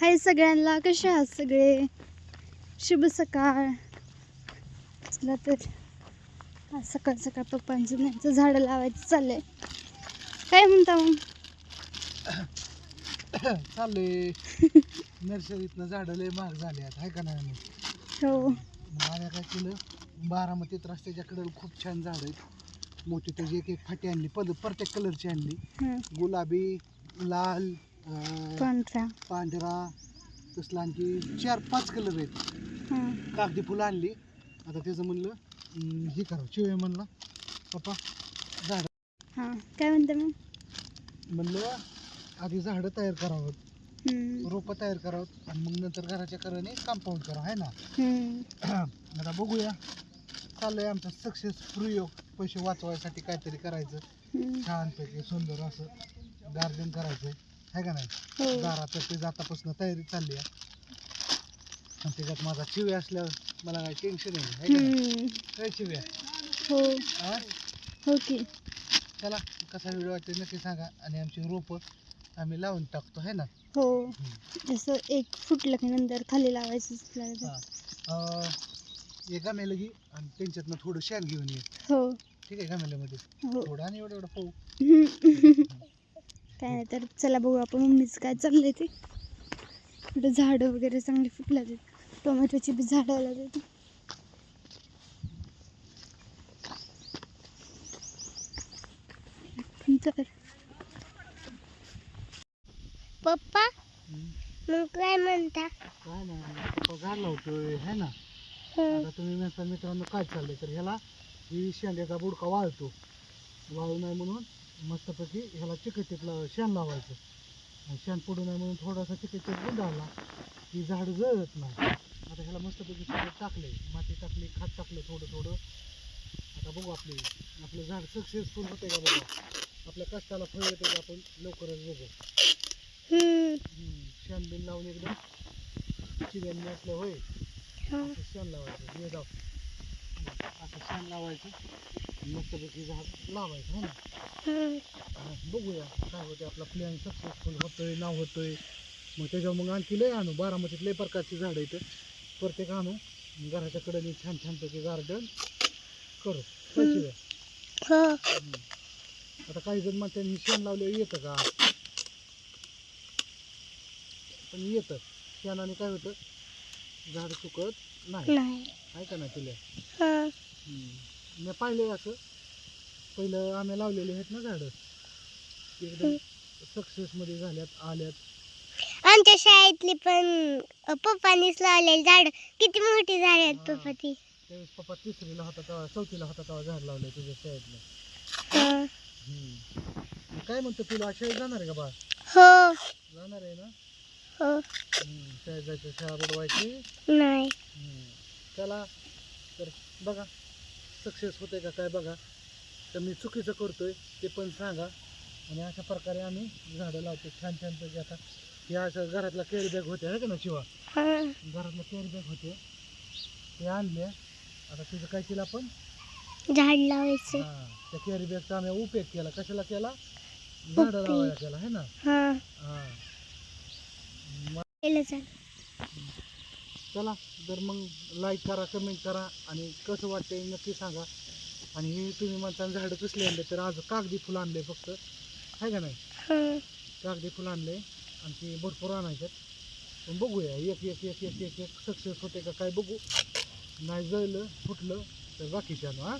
हाय सगळ्यांना कसे आहात सगळे? शुभ सकाळ. चला तर. आज सकाळ सकाळ पप्पांचं त्यांचं झाडं लावायचं चाललंय. काय म्हणता मग? चाललंय. नर्सरीतनं झाडं लय महाग झाले आहेत हाय का नाही? हो. आम्ही काय केलं? बारामतीत रस्त्याच्या कडेला खूप छान झाडं आहेत. मोठी त्याची एक एक फाटी आणली पद प्रत्येक कलरची आणली. गुलाबी लाल पांढरा. पांढरा तसला आणखी चार पाच कलर आहेत. हां. कागदी फुलं आणली. आता त्याचं म्हणलं अं, हे करा चिवे म्हणलं. पप्पा झाड. हां. काय म्हणता मग? म्हणलं आधी झाडं तयार करावं. हं, रोपं तयार करावं. आणि मग नंतर घराच्या कराने कंपाऊंड करावं आहे ना? हं, आता बघूया. चाललंय आमचा सक्सेस प्रयोग. पैसे वाचवायसाठी काहीतरी करायचं. हं. छानपैकी सुंदर असं गार्डन करायचं आहे का नाही? हो. दाराचं ते जातापासून तयारी चालली आहे. आणि त्याच्यात माझा चिवे असल्यावर मला काही टेन्शन आहे? हं, काय चिव्या हो. हा? हो की. चला कसा व्हिडिओ वाटते नक्की सांगा. आणि आमची रोपं आम्ही लावून टाकतो आहे ना? हो. जसं एक फुटलं की नंतर खाली लावायचं. हा. अं, एक गामेलं घे आणि त्यांच्यातनं थोडं शेण घेऊन ये. हो. ठीक आहे गामेल्यामध्ये हो. थोडं आणि एवढं एवढं पाहू. काय नाही तर चला बघू आपण मम्मीचं काय चाललंय ते. कुठे झाडं वगैरे चांगली फुटला ते टोमॅटोची बी झाडं आला ते तर पप्पा. मग काय म्हणता? काय नाही झाड लावतोय है ना? आता तुम्ही म्हणता मित्रांनो काय चाललंय? तर ह्याला ही शेंड्याचा बुडका वाळतो. वाळू नाही म्हणून मस्तपैकी ह्याला चिकटीतला शेण लावायचं. आणि शेण पडू नये म्हणून थोडासा चिकटीत गुंडाळला की झाड जळत नाही. आता ह्याला मस्तपैकी सगळं टाकलंय. माती टाकली खत टाकलं थोडं थोडं. आता बघू आपले आपलं झाड सक्सेसफुल होते का बघा. आपल्या कष्टाला फळ येते का आपण लवकरच बघू. शेण बिन लावून एकदम चिव्यांनी असलं होय. शेण लावायचं. हे जाऊ. असं शेण लावायचं. मस्तपैकी झाड लावायचं है ना. बघूया काय होते आपला प्लॅन सक्सेसफुल होतोय नाव होतोय. मग त्याच्यावर मग आणखी लय आणू बारामतीत लय प्रकारची झाडं इथं प्रत्येक आणू घराच्या कडेने छान छानपैकी गार्डन करू. आता काही जण म्हणते मी शेण लावले येतं का? पण येतं. शेणाने काय होतं? झाड चुकत नाही. नाही. आहे का नाही तुला? मी पाहिले असं. पहिलं आम्ही लावलेले आहेत ना झाडं. एकदम सक्सेसमध्ये झाल्यात आल्यात. आमच्या शाळेतली पण पप्पानीच लावलेली झाड. किती मोठी झाड आहेत. पप्पा ती? त्यावेळेस पप्पा तिसरीला होता तेव्हा चौथीला होता तेव्हा झाड लावलंय तुझ्या शाळेतलं. हं. मग काय म्हणतो तुला शाळेत जाणार आहे का बा हो. जाणार आहे ना? हो. हम्म, शाळेत जायचं शाळा बुडवायची. नाही. हम्म. चला तर बघा. सक्सेस होते का काय बघा. तर मी चुकीचं करतोय ते पण सांगा. आणि अशा प्रकारे आम्ही झाडं लावतो छान छानपैकी आता या असं घरातला कॅरी बॅग होते आहे का ना शिवा. घरातला कॅरी बॅग होते ते आणले आता तिचं काय केलं आपण? झाड लावायचं. हा त्या कॅरी बॅगचा आम्ही उपयोग केला. कशाला केला? झाडं. लावायला केला है ना? हा. केलं चला. तर मग लाईक करा कमेंट करा आणि कसं वाटतंय नक्की सांगा. आणि हे तुम्ही म्हणता झाडं कसले आणले? तर आज कागदी फुलं आणले फक्त. आहे का नाही? हं. कागदी फुलं आणले आणखी भरपूर आणायच्यात. पण बघूया एक एक एक एक एक एक सक्सेस होते का काय बघू. नाही जळलं फुटलं तर बाकीचे आणू हा.